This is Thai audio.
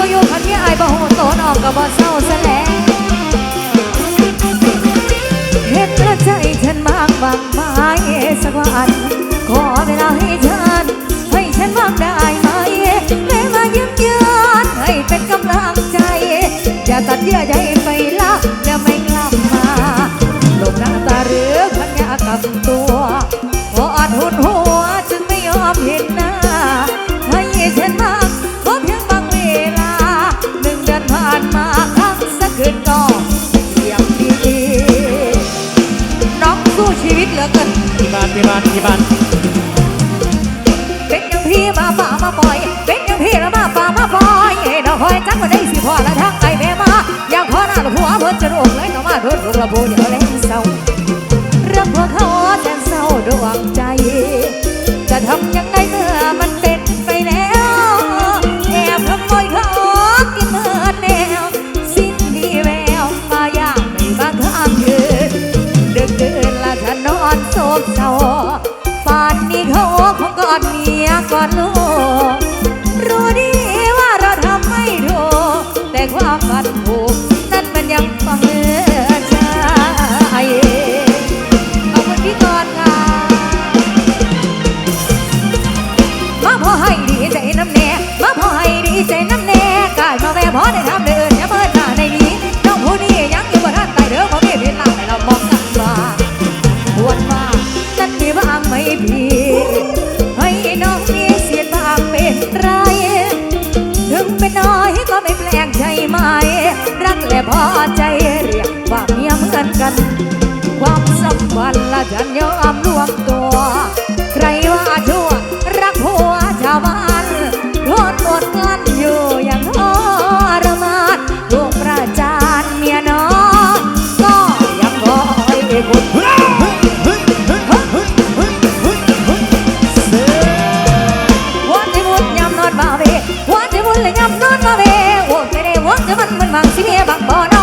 บ่อยู่คันเมียอ้ยบ่ฮู้โตนออกกับบ่เศร้าซะแล้วเห็นละใจฉันมากบางไม้สักวันขอเวลาให้ฉัน ให้ฉันมากได้ไหมแม่มาเยืมยืนให้เป็นกำลังใจ อย่าตัดเยื่อใยไปละจะไม่กลับมาลงหน้าตาเรือพันยากับต มาครั้งสักคืนก็ยังดีน้องสู้ชีวิตเหลือเกินที่บ้านที่บ้านที่บ้านเป็นอย่างพี่มาป่ามาปล่อย เป็นอย่างพี่แล้วมาป่ามาปล่อยเอ้ดอกคอยจักมาได้สิพ่อและทั้งไอแม่มาอยากพ่อหน้าละผัวเพิ่นจะอกเลยต่อมาเพิ่นถูกละพูเดี๋ยวแรงเศร้า อนโศกเศร้าป่านนี้เขาคงกอดเมียกอดลูกรู้ดีว่าเราทำไม่ถูกแต่ความฝันผูกนั้นมันยังฟังเหือ พอใจเรียกว่าเมียเหมือนกัน ความสัมพันธ์ละฉันยอมรวมตัว i'm born.